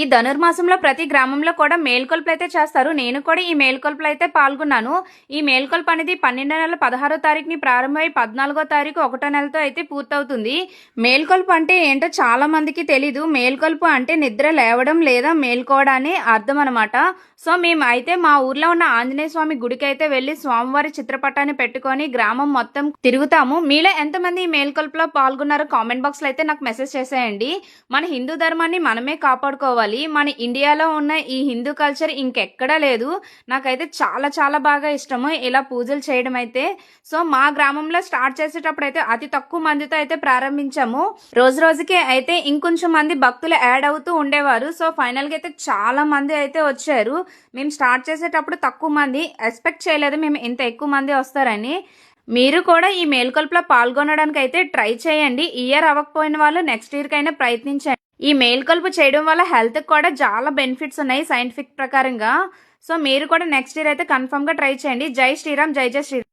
ఈ ధనుర్మాసంలో ప్రతి గ్రామంలో కూడా మేల్కొల్పులు అయితే చేస్తారు. నేను కూడా ఈ మేల్కొల్పులు అయితే పాల్గొన్నాను. ఈ మేల్కొల్పు అనేది పన్నెండో నెల పదహారో తారీఖుని ప్రారంభమై పద్నాలుగో తారీఖు ఒకటో నెలతో అయితే పూర్తవుతుంది. మేల్కొల్పు అంటే ఏంటో చాలా మందికి తెలీదు. మేల్కొల్పు అంటే నిద్ర లేవడం లేదా మేల్కోవడాన్ని అర్థం అనమాట సో మేము అయితే మా ఊర్లో ఉన్న ఆంజనేయ స్వామి గుడికి అయితే వెళ్ళి స్వామివారి చిత్రపటాన్ని పెట్టుకొని గ్రామం మొత్తం తిరుగుతాము. మీలో ఎంతమంది ఈ మేల్కొల్పులో పాల్గొన్నారో కామెంట్ బాక్స్లో అయితే నాకు మెసేజ్ చేసేయండి. మన హిందూ ధర్మాన్ని మనమే కాపాడుకోవాలి. మన ఇండియాలో ఉన్న ఈ హిందూ కల్చర్ ఇంకెక్కడా లేదు. నాకైతే చాలా చాలా బాగా ఇష్టము. ఇలా పూజలు చేయడం అయితే. సో మా గ్రామంలో స్టార్ట్ చేసేటప్పుడు అయితే అతి తక్కువ మందితో అయితే ప్రారంభించాము. రోజు రోజుకి అయితే ఇంకొంచెం మంది భక్తులు యాడ్ అవుతూ ఉండేవారు. సో ఫైనల్గా అయితే చాలా మంది అయితే వచ్చారు. మేము స్టార్ట్ చేసేటప్పుడు తక్కువ మంది. ఎక్స్పెక్ట్ చేయలేదు మేము ఇంత ఎక్కువ మంది వస్తారని. మీరు కూడా ఈ మేల్కొల్పులో పాల్గొనడానికి అయితే ట్రై చేయండి. ఇయర్ అవ్వకపోయిన వాళ్ళు నెక్స్ట్ ఇయర్కైనా ప్రయత్నించండి. ఈ మేల్కొల్పు చేయడం వల్ల హెల్త్ కూడా చాలా బెనిఫిట్స్ ఉన్నాయి సైంటిఫిక్ ప్రకారంగా. సో మీరు కూడా నెక్స్ట్ ఇయర్ అయితే కన్ఫర్మ్గా ట్రై చేయండి. జై శ్రీరామ్ జై జై శ్రీరామ్.